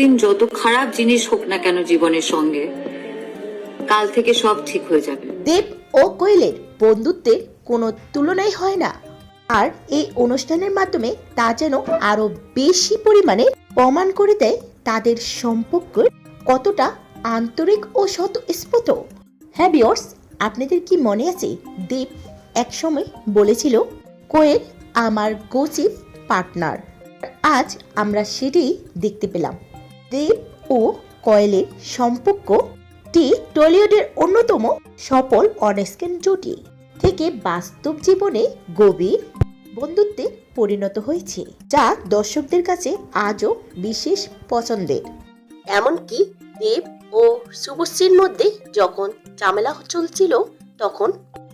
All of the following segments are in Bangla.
দিন যত খারাপ জিনিস হোক না কেন জীবনের সঙ্গে, কাল থেকে সব ঠিক হয়ে যাবে। দেব ও কোয়েলের বন্ধুত্বের কোনো তুলনাই হয় না। আর এই অনুষ্ঠানের মাধ্যমে তা যেন আরও বেশি পরিমাণে প্রমাণ করে দেয় তাদের সম্পর্ক কতটা আন্তরিক ও স্বতঃস্ফূর্ত। হ্যাঁ বিয়র্স আপনাদের কি মনে আছে? দেব একসময় বলেছিল কোয়েল আমার গোচিপ পার্টনার। আজ আমরা সেটাই দেখতে পেলাম। দেব ও কয়েলের সম্পর্কটি টলিউডের অন্যতম সফল অনস্ক্রিন জুটি থেকে বাস্তব জীবনে গভীর বন্ধুত্বে পরিণত হয়েছে, যা দর্শকদের কাছে আজও বিশেষ পছন্দের। এমনকি দেব ও শুভশ্রীর মধ্যে যখন ঝামেলা চলছিল, তখন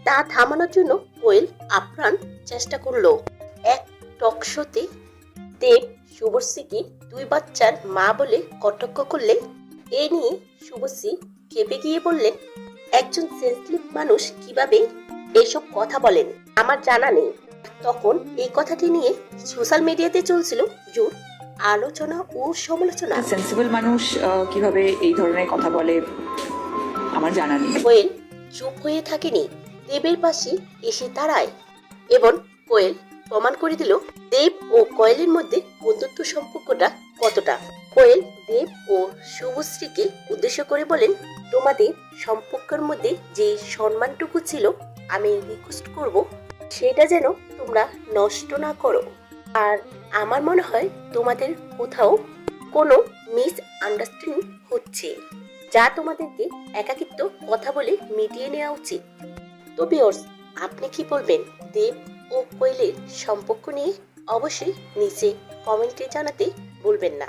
তা থামানোর জন্য কোয়েল আপ্রাণ চেষ্টা করল। এক টক শোতে দেব শুভশ্রীকে দুই বাচ্চার মা বলে কটাক্ষ করলে এ নিয়ে শুভশ্রী খেপে গিয়ে বললেন একজন সেন্সিটিভ মানুষ কীভাবে এসব কথা বলেন? আমার জানা নেই। তখন এই কথাটি নিয়ে সোশ্যাল মিডিয়াতে চলছিল জোর আলোচনা ও সমালোচনা। সেন্সিবল মানুষ কীভাবে এই ধরনের কথা বলে? আমার জানা নেই। কোয়েল চুপ হয়ে থাকেনি। দেবের পাশে এসে দাঁড়ায় এবং কোয়েল প্রমাণ করে দিল দেব ও কোয়েলের মধ্যে বন্ধুত্ব সম্পর্কটা কতটা। কোয়েল দেব ও শুভশ্রীকে উদ্দেশ্য করে বলেন, তোমাদের সম্পর্কের মধ্যে যে সম্মানটুকু ছিল, আমি রিকোয়েস্ট করব, সেটা যেন তোমরা নষ্ট না করো। আর আমার মনে হয় তোমাদের কোথাও কোনো মিস আন্ডারস্ট্যান্ডিং হচ্ছে, যা তোমাদেরকে একাকিত্ব, কথা বলে মিটিয়ে নেওয়া উচিত। তো বিয়র্স আপনি কি বলবেন? দেব ও কোয়েলের সম্পর্ক নিয়ে অবশ্যই নিচে কমেন্টে জানাতে ভুলবেন না।